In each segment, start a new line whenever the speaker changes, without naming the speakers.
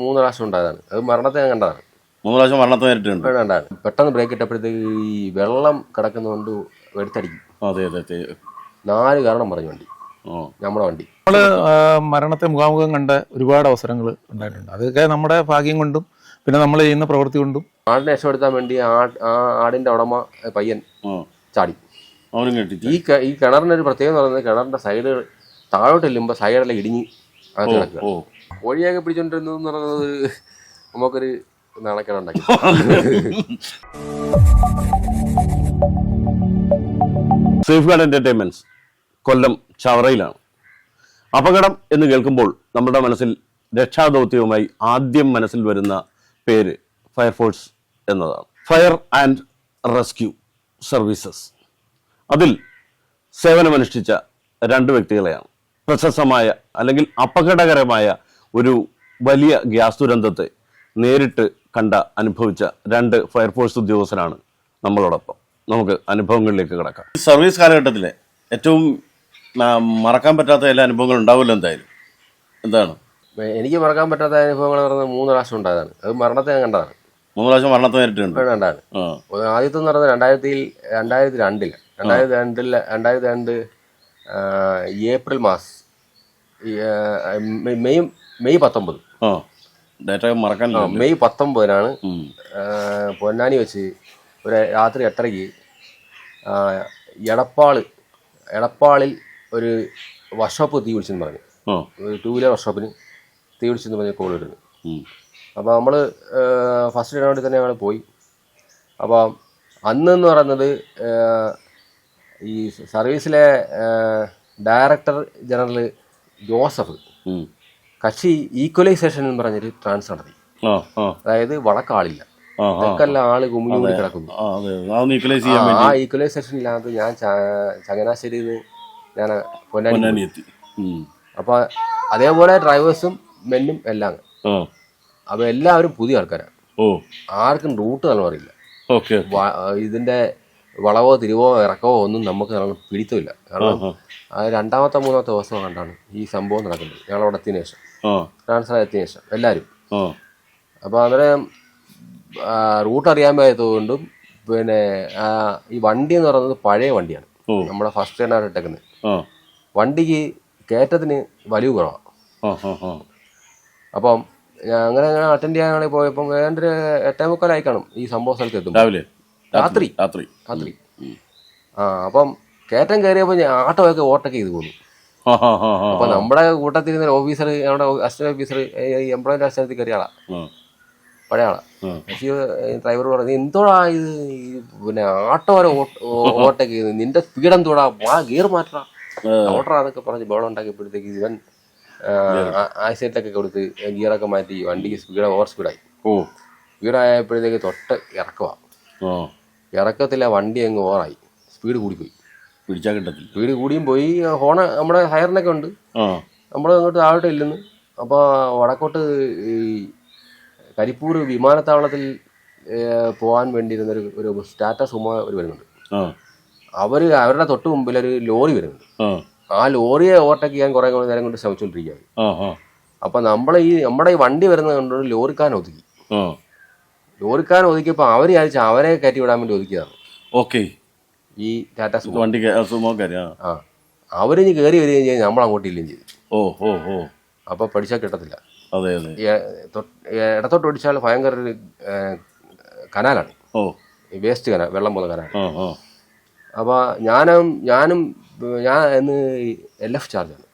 മൂന്ന് പ്രാവശ്യം ഉണ്ടായതാണ്. അത് മരണത്തെ ഞാൻ കണ്ടതാണ്.
മൂന്ന് പ്രാവശ്യം മരണത്തെ നേരിട്ടുണ്ട്
പെട്ടെന്ന് ബ്രേക്ക് ഇട്ടപ്പോഴത്തേക്ക് ഈ വെള്ളം കിടക്കുന്നതുകൊണ്ട് എടുത്തടിക്കും.
അതെ അതെ അതെ.
നാല് കാരണം പറഞ്ഞു വണ്ടി.
ഓ.
നമ്മുടെ വണ്ടി.
നമ്മൾ മരണത്തെ മുഖാമുഖം കണ്ട ഒരുപാട് അവസരങ്ങൾ ഉണ്ടായിട്ടുണ്ട്. അതൊക്കെ നമ്മുടെ ഭാഗ്യം കൊണ്ടും പിന്നെ നമ്മൾ ചെയ്യുന്ന പ്രവൃത്തി കൊണ്ടും.
ആടിനെ രക്ഷപ്പെടുത്താൻ വേണ്ടി ആ ആടിന്റെ ഉടമ പയ്യൻ ചാടി.
അവനും കെട്ടി
ഈ ഈ കിണറിന്റെ ഒരു പ്രത്യേകത എന്ന് പറയുന്നത് കിണറിന്റെ സൈഡ് താഴോട്ട് ചെല്ലുമ്പോൾ സൈഡെല്ലാം ഇടിഞ്ഞ് അത് കിടക്കുക. കോഴിയൊക്കെ പിടിച്ചോണ്ടിരുന്നു എന്ന് പറയുന്നത് നമുക്കൊരു നാണക്കേടുണ്ടാക്കി
സേഫ് ഗാർഡ് എന്റർടൈൻമെന്റ്സ് കൊല്ലം ചവറയിലാണ്. അപകടം എന്ന് കേൾക്കുമ്പോൾ നമ്മുടെ മനസ്സിൽ രക്ഷാദൗത്യവുമായി ആദ്യം മനസ്സിൽ വരുന്ന പേര് ഫയർഫോഴ്സ് എന്നതാണ്. ഫയർ ആൻഡ് റെസ്ക്യൂ സർവീസസ് അതിൽ സേവനമനുഷ്ഠിച്ച രണ്ട് വ്യക്തികളെയാണ്. പ്രശസ്തമായ അല്ലെങ്കിൽ അപകടകരമായ ഒരു വലിയ ഗ്യാസ് ദുരന്തത്തെ നേരിട്ട് കണ്ട അനുഭവിച്ച രണ്ട് ഫയർഫോഴ്സ് ഉദ്യോഗസ്ഥരാണ് നമ്മളോടൊപ്പം. നമുക്ക് അനുഭവങ്ങളിലേക്ക് കിടക്കാം. സർവീസ് കാലഘട്ടത്തിലെ ഏറ്റവും മറക്കാൻ പറ്റാത്ത എല്ലാ അനുഭവങ്ങളും ഉണ്ടാവില്ല എന്തായാലും? എന്താണ്?
എനിക്ക് മറക്കാൻ പറ്റാത്ത അനുഭവങ്ങൾ എന്ന് പറയുന്നത് മൂന്ന് പ്രാവശ്യം ഉണ്ടായതാണ്. അത് മരണത്തെ ഞാൻ കണ്ടതാണ്.
മൂന്ന് പ്രാവശ്യം മരണത്തെ നേരിട്ടുണ്ട്
കണ്ടാണ് ആദ്യത്തെ എന്ന് പറയുന്നത് രണ്ടായിരത്തി രണ്ടായിരത്തി രണ്ടിൽ രണ്ടായിരത്തി രണ്ടിൽ രണ്ടായിരത്തി രണ്ട് ഏപ്രിൽ മാസ് മെയ്- മെയ് പത്തൊമ്പത്
ആ ഡേറ്റ മറക്കാൻ
ആ, മെയ് പത്തൊമ്പതിനാണ്. ആ, പൊന്നാനി വെച്ച് ഒരു രാത്രി എട്ടരയ്ക്ക് ആ, എടപ്പാൾ എടപ്പാളിൽ ഒരു വർക്ക്ഷോപ്പ് തീ വിളിച്ചെന്ന് പറഞ്ഞു
ആ
ഒരു ടൂ വീലർ വർക്ക്ഷോപ്പിന് തീ വിളിച്ചെന്ന് പറഞ്ഞ് കോൾ വരുന്നു
ഉം.
അപ്പോൾ നമ്മൾ ഫസ്റ്റ് ഇടവേണ്ടി തന്നെ ഞങ്ങൾ പോയി അപ്പോൾ അന്നെന്ന് പറയുന്നത് ഈ സർവീസിലെ ഡയറക്ടർ ജനറൽ ജോസഫ്
ഉം.
കക്ഷി ഈക്വലൈസേഷൻ എന്ന് പറഞ്ഞൊരു ട്രാൻസ് നടത്തി. അതായത്
ആ
തെക്കെല്ലാം ആൾ കുമിഞ്ഞു കൂടി കിടക്കുന്നു
ആ ഈക്വലൈസേഷൻ
ഇല്ലാത്ത ഞാൻ ചങ്ങനാശ്ശേരിയിൽ നിന്ന് ഞാൻ പൊന്നാനി
എത്തി.
അപ്പൊ അതേപോലെ ഡ്രൈവേഴ്സും മെന്നും എല്ലാം. അപ്പൊ എല്ലാവരും പുതിയ ആൾക്കാരാണ്. ആർക്കും റൂട്ട് നല്ല അറിയില്ല ഇതിന്റെ വളവോ തിരിവോ ഇറക്കവോ ഒന്നും നമുക്ക് നല്ല പിടിത്തമില്ല. കാരണം രണ്ടാമത്തെ മൂന്നാമത്തെ ദിവസം കണ്ടാണ് ഈ സംഭവം നടക്കുന്നത്. ഞങ്ങളവിടെ എത്തിയതിനു ശേഷം. ട്രാൻസ്ഫർ ആയതിനു ശേഷം എല്ലാവരും അപ്പോൾ അന്നേരം റൂട്ട് അറിയാൻ പറ്റാത്തതുകൊണ്ടും പിന്നെ ഈ വണ്ടി എന്ന് പറയുന്നത് പഴയ വണ്ടിയാണ്.
നമ്മളെ
നമ്മുടെ ഫസ്റ്റ് സ്റ്റാൻഡാർഡ് ഇട്ടേക്കുന്നത്. വണ്ടിക്ക് കയറ്റത്തിന് വലിയ കുറവാണ് അപ്പം ഞാൻ അങ്ങനെ അങ്ങനെ അറ്റൻഡ് ചെയ്യാൻ പോയപ്പോൾ പോയപ്പം ഏതാണ്ട് ഒരു എട്ടേ മുക്കാലായി കാണും ഈ സംഭവ സ്ഥലത്ത് എത്തും
രാവിലെ.
രാത്രി.
രാത്രി.
രാത്രി. ആ അപ്പം കയറ്റം കയറിയപ്പോൾ ഞാൻ ആട്ടോയൊക്കെ ഓട്ടൊക്കെ ചെയ്ത് പോന്നു.
ആ
അപ്പൊ നമ്മുടെ കൂട്ടത്തിരുന്ന ഒരു ഓഫീസർ നമ്മുടെ അസിസ്റ്റന്റ് ഓഫീസർ എംപ്ലോയിന്റെ അസിസ്റ്റത്തിൽ കയറിയ ആളാ. പഴയ ആളാ. പക്ഷേ ഡ്രൈവർ പറഞ്ഞു എന്തോടാ ഇത്? പിന്നെ ആട്ടോ വരെ ഓട്ടൊക്കെ ചെയ്ത് നിന്റെ സ്പീഡ് എന്തോടാ വാ ഗിയർ മാറ്റടാ. ഓട്ടറാ എന്നൊക്കെ പറഞ്ഞ് ബോളം ഉണ്ടാക്കിയപ്പോഴത്തേക്ക് ഇവൻ ആക്സിഡന്റൊക്കെ കൊടുത്ത് ഗിയറൊക്കെ മാറ്റി വണ്ടിക്ക് സ്പീഡ് ഓവർ സ്പീഡായി
ഓ.
സ്പീഡായപ്പോഴത്തേക്ക് തൊട്ട് ഇറക്കുവാ. ഇറക്കത്തില്ല വണ്ടി അങ്ങ് ഓവറായി സ്പീഡ് കൂടിപ്പോയി.
പിടിച്ചാൽ കിട്ടത്തില്ല
വീട് കൂടിയും പോയി ഹോണ നമ്മുടെ ഹയറിനൊക്കെ ഉണ്ട്. നമ്മൾ അങ്ങോട്ട് താഴോട്ട് ഇല്ലെന്ന് അപ്പോൾ വടക്കോട്ട് ഈ കരിപ്പൂർ വിമാനത്താവളത്തിൽ പോകാൻ വേണ്ടിയിരുന്ന ഒരു ഒരു സ്റ്റാറ്റ സുമോ ഒരു വരുന്നുണ്ട്. അവർ അവരുടെ തൊട്ട് മുമ്പിൽ ഒരു ലോറി വരുന്നുണ്ട്.
ആ.
ലോറിയെ ഓവർടേക്ക് ചെയ്യാൻ കുറേ കുറേ നേരം കൊണ്ട് ശ്രമിച്ചുകൊണ്ടിരിക്കുകയാണ്.
നമ്മളെ
അപ്പം നമ്മൾ ഈ നമ്മുടെ ഈ വണ്ടി വരുന്നത് കണ്ടുകൊണ്ട് ലോറിക്കാൻ ഒതുക്കി ലോറിക്കാൻ ഒതുക്കിയപ്പോൾ അവർ വിചാരിച്ചാൽ അവരെ കയറ്റി വിടാൻ വേണ്ടി ഒതുക്കിയതാണ്.
ഓക്കെ.
ഈ ടാറ്റ സുമോ
വണ്ടി സുമോക്കാരി ആ
അവർ അവരിഞ്ഞ് കയറി വരികയും കഴിഞ്ഞാൽ നമ്മൾ അങ്ങോട്ട് ഇല്ലേം ചെയ്തു
ഓ ഓ ഓ.
അപ്പോൾ പഠിച്ചാൽ കിട്ടത്തില്ല.
അതെ അതെ.
ഇടത്തോട്ട് ഓടിച്ചാൽ ഭയങ്കര ഒരു കനാലാണ്.
ഓ.
ഈ വേസ്റ്റ് കനാൽ വെള്ളം പോലെ കനാൽ അപ്പോൾ ഞാനും ഞാനും ഞാൻ എന്ന് എൽ എഫ് ചാർജാണ്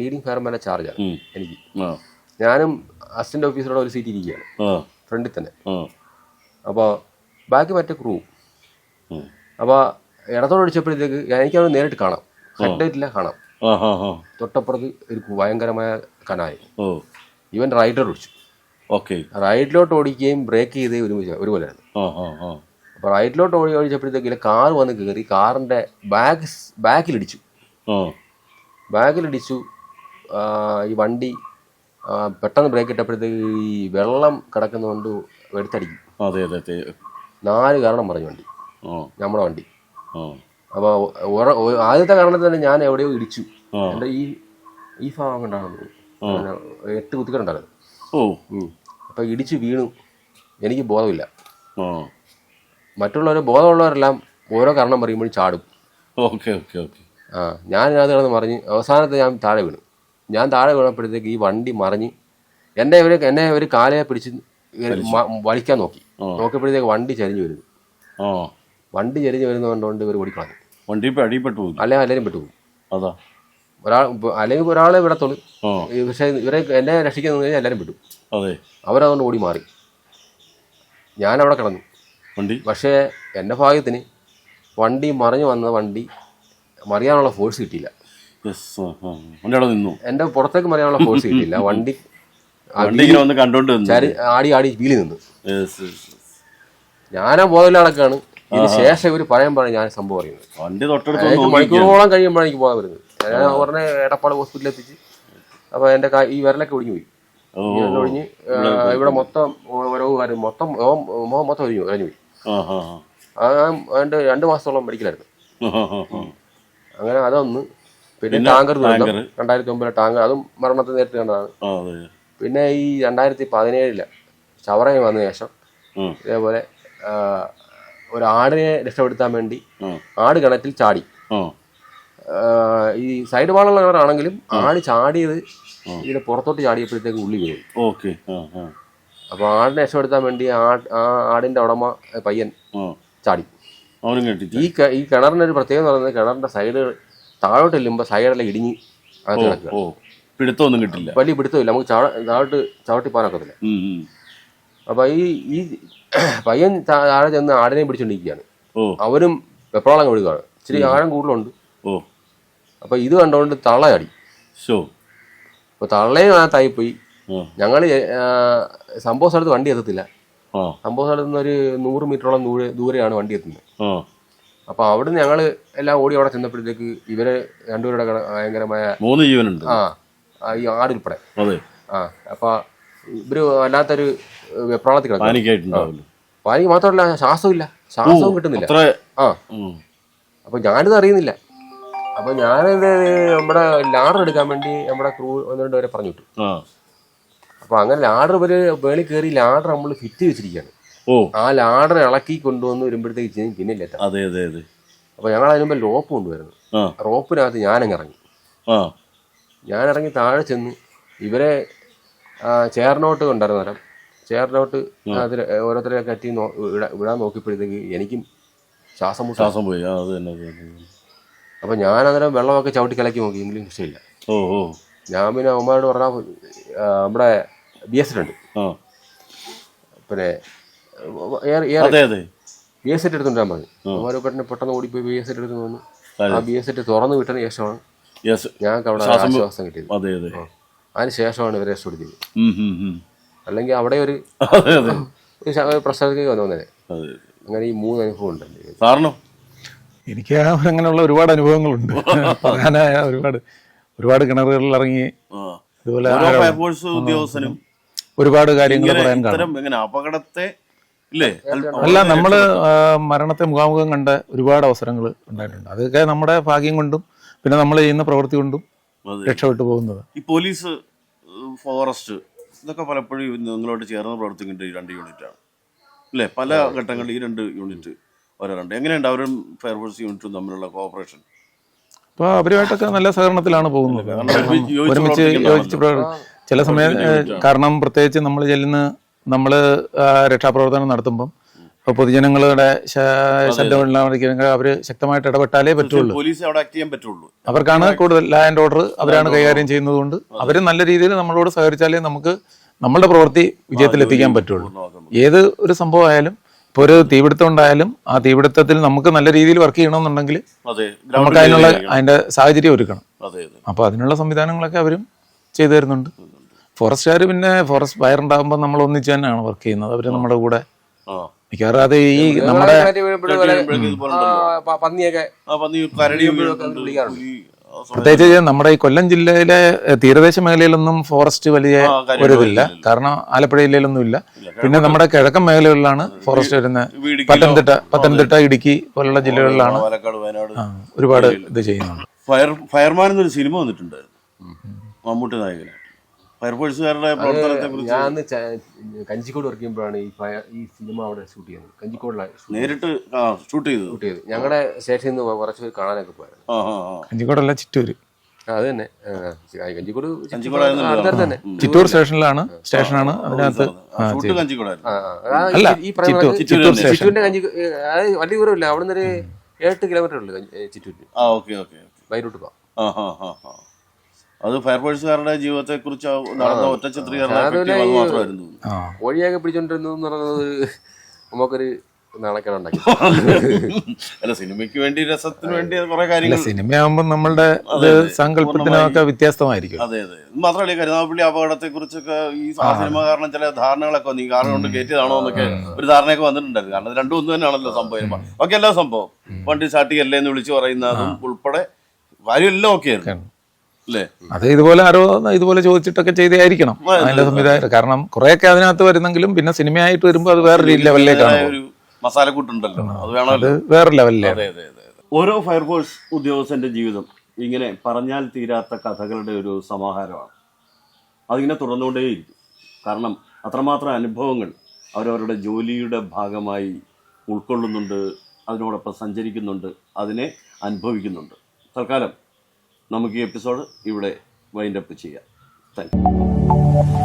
ലീഡിങ് ഫയർമാന്റെ ചാർജാണ് എനിക്ക്. ഞാനും അസിസ്റ്റന്റ് ഓഫീസറോട് ഒരു സീറ്റ് ഇരിക്കുകയാണ്. ഫ്രണ്ടിൽ തന്നെ. അപ്പോൾ ബാക്കി മറ്റേ ക്രൂ
ഉം.
അപ്പോൾ ഇടത്തോട്ട് എനിക്ക് അവിടെ നേരിട്ട് കാണാം. ഹെഡ്ലൈറ്റില്ല കാണാം. തൊട്ടപ്പുറത്ത് ഒരു ഭയങ്കരമായ കനായി. ഇവൻ റൈറ്റിലോട്ട് ഒഴിച്ചു
ഓക്കെ.
റൈറ്റിലോട്ട് ഓടിക്കുകയും ബ്രേക്ക് ചെയ്ത് ഒരുമിച്ച് ഒരുപോലെയായിരുന്നു. അപ്പോൾ റൈറ്റിലോട്ട് ഓടി ഓടിച്ചപ്പോഴത്തേക്കില്ല കാർ വന്ന് കയറി കാറിന്റെ ബാക്ക് ബാക്കിലിടിച്ചു ബാക്കിലിടിച്ചു ഈ വണ്ടി പെട്ടെന്ന് ബ്രേക്ക് ഇട്ടപ്പോഴത്തേക്ക് ഈ വെള്ളം കിടക്കുന്നതുകൊണ്ട് എടുത്തടിക്കും. നാല് കാരണം പറഞ്ഞു വണ്ടി. നമ്മുടെ വണ്ടി.
ആ.
അപ്പോൾ ആദ്യത്തെ കാരണത്തിൽ തന്നെ ഞാൻ എവിടെയോ ഇടിച്ചു. എന്റെ ഈ ഈ ഭാഗം കൊണ്ടാണ് എട്ട്
കുത്തിക്കണ്ടത്
അപ്പൊ ഇടിച്ചു വീണു. എനിക്ക് ബോധമില്ല.
മറ്റുള്ളവരെ
മറ്റുള്ളവർ ബോധമുള്ളവരെല്ലാം ഓരോ കാരണം പറയുമ്പോഴും ചാടും.
Okay okay okay.
ആ ഞാൻ അത് കിടന്ന് മറിഞ്ഞ് അവസാനത്തെ ഞാൻ താഴെ വീണു. ഞാൻ താഴെ വീണപ്പോഴത്തേക്ക് ഈ വണ്ടി മറിഞ്ഞ് എന്റെ ഇവർ എന്നെ ഒരു കാലയെ പിടിച്ച് വലിക്കാൻ നോക്കി. നോക്കിയപ്പോഴത്തേക്ക് വണ്ടി ചരിഞ്ഞു വരുന്നു. വണ്ടി ചെരിഞ്ഞ് വരുന്ന കണ്ടുകൊണ്ട് ഇവർ ഓടിക്കളഞ്ഞു.
വണ്ടി ഇപ്പം അടിപ്പെട്ടു പോകും
അല്ലെങ്കിൽ പെട്ടു പെട്ടുപോകും
അതാ.
ഒരാൾ അല്ലെങ്കിൽ ഒരാളെ വിടത്തുള്ളൂ. പക്ഷേ ഇവരെ എന്നെ രക്ഷിക്കാൻ കഴിഞ്ഞാൽ എല്ലാവരും വിട്ടു
അതെ.
അവരതുകൊണ്ട് ഓടി മാറി. ഞാനവിടെ കിടന്നു.
വണ്ടി?
പക്ഷേ എന്റെ ഭാഗ്യത്തിന് വണ്ടി മറിഞ്ഞു വന്ന വണ്ടി മറിയാനുള്ള ഫോഴ്സ് കിട്ടിയില്ല.
നിന്നു.
എന്റെ പുറത്തേക്ക് മറിയാനുള്ള ഫോഴ്സ് കിട്ടിയില്ല. വണ്ടി
കണ്ടോണ്ട്
ആടി ആടി വീലി നിന്നു. ഞാനാ ബോധമില്ലാടക്കാണ് ഇതിന് ശേഷം ഇവർ പറയുമ്പോഴാണ് ഞാൻ സംഭവം അറിയുന്നത്.
വണ്ടി തൊട്ടടുത്ത്
മണിക്കൂറോളം കഴിയുമ്പോഴാണ് എനിക്ക് പോകാൻ വരുന്നത്. ഞാൻ ഉടനെ എടപ്പാട് ഹോസ്പിറ്റലിൽ എത്തിച്ച് അപ്പൊ എന്റെ ഈ വിരലൊക്കെ ഒടിഞ്ഞു പോയി. ഒഴിഞ്ഞ് ഒടിഞ്ഞ് ഇവിടെ മൊത്തം ഓരോ കാര്യം മൊത്തം മുഖം മൊത്തം ഒഴിഞ്ഞു ഒഴിഞ്ഞു പോയി. രണ്ട് രണ്ട് മാസത്തോളം മെഡിക്കലായിരുന്നു അങ്ങനെ അതൊന്ന് പിന്നെ ടാങ്കർ ദുരന്തം രണ്ടായിരത്തി ഒമ്പതിലെ ടാങ്കർ അതും മരണത്തെ നേരിട്ട് കണ്ടതാണ്. പിന്നെ ഈ രണ്ടായിരത്തി പതിനേഴിൽ ചവറയിൽ വന്ന ശേഷം ഇതേപോലെ ഒരു ആടിനെ രക്ഷപ്പെടുത്താൻ വേണ്ടി ആട് കിണറ്റിൽ ചാടി. ഈ സൈഡ് വാളുള്ള കിണറാണെങ്കിലും ആട് ചാടിയത് ഇതിന്റെ പുറത്തോട്ട് ചാടിയപ്പോഴത്തേക്ക് ഉള്ളി വീണു
ഓക്കെ.
അപ്പോൾ ആടിനെ രക്ഷപ്പെടുത്താൻ വേണ്ടി ആ ആടിന്റെ ഉടമ പയ്യൻ ചാടി. ഈ ഈ കിണറിന്റെ ഒരു പ്രത്യേകത എന്ന് പറയുന്നത് കിണറിന്റെ സൈഡ് താഴോട്ട് ഇല്ലുമ്പോ സൈഡെല്ലാം ഇടിഞ്ഞ് അകത്ത് കിടക്കുക.
പിടുത്തമൊന്നും കിട്ടില്ല.
വലിയ പിടുത്തമില്ല. നമുക്ക് താഴോട്ട് ചവിട്ടി അപ്പോൾ ഈ ഈ പയ്യൻ താഴെ ചെന്ന് ആടിനെ പിടിച്ചോണ്ടിരിക്കുകയാണ്. അവരും വെപ്രാളം കഴുകാണ് ഇച്ചിരി ആഴം കൂടുതലുണ്ട്.
ഓ.
അപ്പോൾ ഇത് കണ്ടുകൊണ്ട്
തള്ളയാടി.
അപ്പൊ തള്ളയും അകത്തായി പോയി
ഞങ്ങൾ
ഞങ്ങൾ സംഭവ സ്ഥലത്ത് വണ്ടി എത്തത്തില്ല. സംഭവ സ്ഥലത്ത് നിന്ന് ഒരു നൂറ് മീറ്ററോളം ദൂരെ ദൂരെയാണ് വണ്ടി എത്തുന്നത്. അപ്പൊ അവിടുന്ന് ഞങ്ങൾ എല്ലാം ഓടി അവിടെ ചെന്നപ്പോഴത്തേക്ക് ഇവരെ രണ്ടുപേരുടെ ഭയങ്കരമായ
മൂന്ന് ജീവനുണ്ട്.
ആ ആ, ഈ ആടുൾപ്പെടെ ആ അപ്പൊ ഇവർ വല്ലാത്തൊരു വെപ്രാളത്തിൽ കിടക്കും പാനിക്ക് മാത്രമല്ല ശ്വാസമില്ല ശ്വാസവും കിട്ടുന്നില്ല. ആ. അപ്പൊ ഞാനിത് അറിയുന്നില്ല. അപ്പൊ ഞാനിത് നമ്മുടെ ലാഡർ എടുക്കാൻ വേണ്ടി നമ്മുടെ ക്രൂ ഒന്ന് രണ്ടു വരെ പറഞ്ഞു വിട്ടു. അപ്പൊ അങ്ങനെ ലാഡർ ഇവർ വേളി കയറി ലാഡർ നമ്മൾ ഫിറ്റ് വെച്ചിരിക്കുകയാണ്.
ഓ.
ആ ലാഡർ ഇളക്കി കൊണ്ടുവന്ന് വരുമ്പോഴത്തേക്ക് പിന്നെ ഇല്ല
അതെ അതെ അതെ.
അപ്പൊ ഞങ്ങൾ അതിന് മുമ്പ് ലോപ്പ് കൊണ്ടുവരുന്നു. റോപ്പിനകത്ത് ഞാനങ്ങ് ഇറങ്ങി ഞാൻ ഇറങ്ങി താഴെ ചെന്ന് ഇവരെ ചേർന്നോട്ട് ചേർനോട്ട് കൊണ്ടായിരുന്നു ചേർനോട്ട് അതിൽ ഓരോരുത്തരെ കറ്റി വിടാൻ നോക്കിയപ്പോഴത്തേക്ക് എനിക്കും ശ്വാസം മുട്ട.
ശ്വാസം പോയി. അത് തന്നെ
അപ്പം ഞാൻ അന്നേരം വെള്ളമൊക്കെ ചവിട്ടി കലക്കി നോക്കി എങ്കിലും രക്ഷയില്ല
ഓ ഓ.
ഞാൻ പിന്നെ അവന്മാരോട് പറഞ്ഞാൽ നമ്മുടെ ബി എസ് ഉണ്ട് പിന്നെ ബി എസ് സെറ്റ് എടുത്തുകൊണ്ടാൻ പറഞ്ഞു അവന്മാരെ പെട്ടെന്ന് പെട്ടെന്ന് ഓടിപ്പോയി ബി എസ് സെറ്റ് എടുത്ത് വന്നു ആ ബി എസ് സെറ്റ് തുറന്നു വിട്ടതിന് ശേഷമാണ് ഞങ്ങൾക്ക് അവിടെ ആശ്വാസം കിട്ടിയത്.
അതെ അതെ.
അതിന് ശേഷമാണ് ഇവരെ രക്ഷപ്പെടുത്തിയത്. അല്ലെങ്കിൽ അവിടെ ഒരു പ്രശ്നത്തിലേക്ക് വന്നു വന്നേ അങ്ങനെ ഈ മൂന്ന് അനുഭവം ഉണ്ടല്ലേ
കാരണം
എനിക്ക് അങ്ങനെയുള്ള ഒരുപാട് അനുഭവങ്ങളുണ്ട്. പറയാനായ ഒരുപാട് ഒരുപാട് കിണറുകളിൽ ഇറങ്ങി
ആ.
ഇതുപോലെ
ഉദ്യോഗസ്ഥനും
ഒരുപാട് കാര്യങ്ങൾ പറയാൻ കാണും.
ഇത്തരം എങ്ങനെ അപകടത്തെ ഇല്ലേ?
അല്ല നമ്മൾ മരണത്തെ മുഖാമുഖം കണ്ട ഒരുപാട് അവസരങ്ങൾ ഉണ്ടായിട്ടുണ്ട്. അതൊക്കെ നമ്മുടെ ഭാഗ്യം കൊണ്ടും പിന്നെ നമ്മൾ ചെയ്യുന്ന പ്രവൃത്തി കൊണ്ടും രക്ഷപ്പെട്ടു പോകുന്നത്.
ഈ പോലീസ് ഫോറസ്റ്റ് ഇതൊക്കെ പലപ്പോഴും നിങ്ങളോട് ചേർന്ന് പ്രവർത്തിക്കേണ്ട ഈ രണ്ട് യൂണിറ്റാണ് അല്ലേ? പല ഘട്ടങ്ങളിൽ ഈ രണ്ട് യൂണിറ്റ് വരാറുണ്ട് എങ്ങനെയുണ്ട് അവരും ഫയർഫോഴ്സ് യൂണിറ്റും തമ്മിലുള്ള കോപ്പറേഷൻ
അപ്പോൾ അവരുമായിട്ടൊക്കെ നല്ല സഹകരണത്തിലാണ് പോകുന്നത്.
ഒരുമിച്ച് യോജിച്ച്
ചില സമയം കാരണം പ്രത്യേകിച്ച് നമ്മൾ ചെല്ലുന്ന നമ്മൾ രക്ഷാപ്രവർത്തനം നടത്തുമ്പം ഇപ്പോൾ പൊതുജനങ്ങളുടെ ശബ്ദമില്ലാതിരിക്കുക അവർ ശക്തമായിട്ട് ഇടപെട്ടാലേ പറ്റുള്ളൂ.
പോലീസ് അവിടെ ആക്ട് ചെയ്യാൻ പറ്റുള്ളൂ.
അവർക്കാണ് കൂടുതൽ ലാ ആൻഡ് ഓർഡർ അവരാണ് കൈകാര്യം ചെയ്യുന്നതുകൊണ്ട്. അവർ നല്ല രീതിയിൽ നമ്മളോട് സഹകരിച്ചാലേ നമുക്ക് നമ്മളുടെ പ്രവൃത്തി വിജയത്തിലെത്തിക്കാൻ പറ്റുള്ളൂ. ഏത് ഒരു സംഭവമായാലും ഇപ്പോൾ ഒരു തീപിടുത്തം ഉണ്ടായാലും ആ തീപിടുത്തത്തിൽ നമുക്ക് നല്ല രീതിയിൽ വർക്ക് ചെയ്യണമെന്നുണ്ടെങ്കിൽ നമുക്ക് അതിനുള്ള അതിന്റെ സാഹചര്യം ഒരുക്കണം. അപ്പോൾ അതിനുള്ള സംവിധാനങ്ങളൊക്കെ അവരും ചെയ്തു തരുന്നുണ്ട്. ഫോറസ്റ്റുകാർ പിന്നെ ഫോറസ്റ്റ് ഫയർ ഉണ്ടാകുമ്പോൾ നമ്മൾ ഒന്നിച്ച് തന്നെയാണ് വർക്ക് ചെയ്യുന്നത്. അവർ നമ്മുടെ കൂടെ മിക്കവാറും അത് ഈ നമ്മുടെ.
പന്നിയൊക്കെ
പ്രത്യേകിച്ച് നമ്മുടെ ഈ കൊല്ലം ജില്ലയിലെ തീരദേശ മേഖലയിലൊന്നും ഫോറസ്റ്റ് വലിയ ഒരിതില്ല കാരണം ആലപ്പുഴ ജില്ലയിലൊന്നും ഇല്ല. പിന്നെ നമ്മുടെ കിഴക്കൻ മേഖലകളിലാണ് ഫോറസ്റ്റ് വരുന്നത് പത്തനംതിട്ട പത്തനംതിട്ട ഇടുക്കി പോലുള്ള ജില്ലകളിലാണ് ഒരുപാട് ഇത് ചെയ്യുന്നുണ്ട്
ഫയർ ഫയർമാൻ എന്നൊരു സിനിമ വന്നിട്ടുണ്ട് മമ്മൂട്ടി നായകന്. ഫയർഫോഴ്സുകാരുടെ പ്രവർത്തനത്തെ കുറിച്ച്
ഞാൻ കഞ്ചിക്കോട് വർക്ക് ചെയ്യുമ്പോഴാണ് ഈ ഈ സിനിമ അവിടെ ഷൂട്ട് ചെയ്യുന്നത് കഞ്ചിക്കോടിലാണ് ഷൂട്ട്
ചെയ്തു ഷൂട്ട്
ചെയ്തു ഞങ്ങളുടെ സ്റ്റേഷനിൽ നിന്ന് കുറച്ച് പേര് കാണാനൊക്കെ പോയായിരുന്നു
കഞ്ചിക്കോടല്ല ചിറ്റൂര്
ആ, അത് തന്നെ കഞ്ചിക്കോട് തന്നെ
ചിറ്റൂർ സ്റ്റേഷനിലാണ് സ്റ്റേഷനാണ് അതിനകത്ത് അല്ല, ചിറ്റൂർ- ചിറ്റൂർ സ്റ്റേഷൻ.
ചിറ്റൂരിന്റെ കഞ്ചി അത് വലിയ ദൂരമില്ല അവിടെ നിന്ന് ഒരു എട്ട് കിലോമീറ്റർ ഉള്ളു ചിറ്റൂരിന്
ആ ഓക്കെ ഓക്കെ അത് ഫയർഫോഴ്സുകാരുടെ ജീവിതത്തെ കുറിച്ച് നടന്ന ഒറ്റ ചിത്രീകരണം മാത്രമായിരുന്നു.
കോഴിയൊക്കെ പിടിച്ചോണ്ടിരുന്നു പറയുന്നത് നമുക്കൊരു
അല്ല സിനിമയ്ക്ക് വേണ്ടി രസത്തിന് വേണ്ടി കുറെ കാര്യങ്ങൾ
സിനിമയാകുമ്പോൾ നമ്മളുടെ സങ്കല്പത്തിനൊക്കെ വ്യത്യസ്തമായിരിക്കും
അതെ അതെ. ഇത് മാത്രമല്ല കരുനാഗപ്പള്ളി അപകടത്തെ കുറിച്ചൊക്കെ ഈ സിനിമ കാരണം ചില ധാരണകളൊക്കെ വന്നു. ഈ കാരണം കൊണ്ട് കയറ്റിയതാണോ എന്നൊക്കെ ഒരു ധാരണയൊക്കെ വന്നിട്ടുണ്ടായിരുന്നു. കാരണം രണ്ടും ഒന്ന് തന്നെയാണല്ലോ സംഭവം ഒക്കെ എല്ലാ സംഭവം. വണ്ടി ചാട്ടി അല്ലേന്ന് എന്ന് വിളിച്ചു പറയുന്നതും ഉൾപ്പെടെ കാര്യം എല്ലാം ഓക്കെ ആയിരുന്നു
അത് ഇതുപോലെ ആരോ ഇതുപോലെ ചോദിച്ചിട്ടൊക്കെ ചെയ്തായിരിക്കണം അതിന്റെ സംവിധായകർ. കാരണം കുറെയൊക്കെ അതിനകത്ത് വരുന്നെങ്കിലും പിന്നെ സിനിമയായിട്ട് വരുമ്പോൾ അത് വേറെ ലെവലിലേക്കാണ്
അത് വേണമല്ലോ.
വേറെ ലെവലിലാണ്
അതെ അതെ അതെ അതെ. ഓരോ ഫയർഫോഴ്സ് ഉദ്യോഗസ്ഥന്റെ ജീവിതം ഇങ്ങനെ പറഞ്ഞാൽ തീരാത്ത കഥകളുടെ ഒരു സമാഹാരമാണ്. അതിങ്ങനെ തുടർന്നുകൊണ്ടേയിരിക്കും. കാരണം അത്രമാത്രം അനുഭവങ്ങൾ അവരവരുടെ ജോലിയുടെ ഭാഗമായി ഉൾക്കൊള്ളുന്നുണ്ട് അതിനോടൊപ്പം സഞ്ചരിക്കുന്നുണ്ട് അതിനെ അനുഭവിക്കുന്നുണ്ട്. തൽക്കാലം നമുക്ക് ഈ എപ്പിസോഡ് ഇവിടെ വൈൻഡപ്പ് ചെയ്യാം. താങ്ക്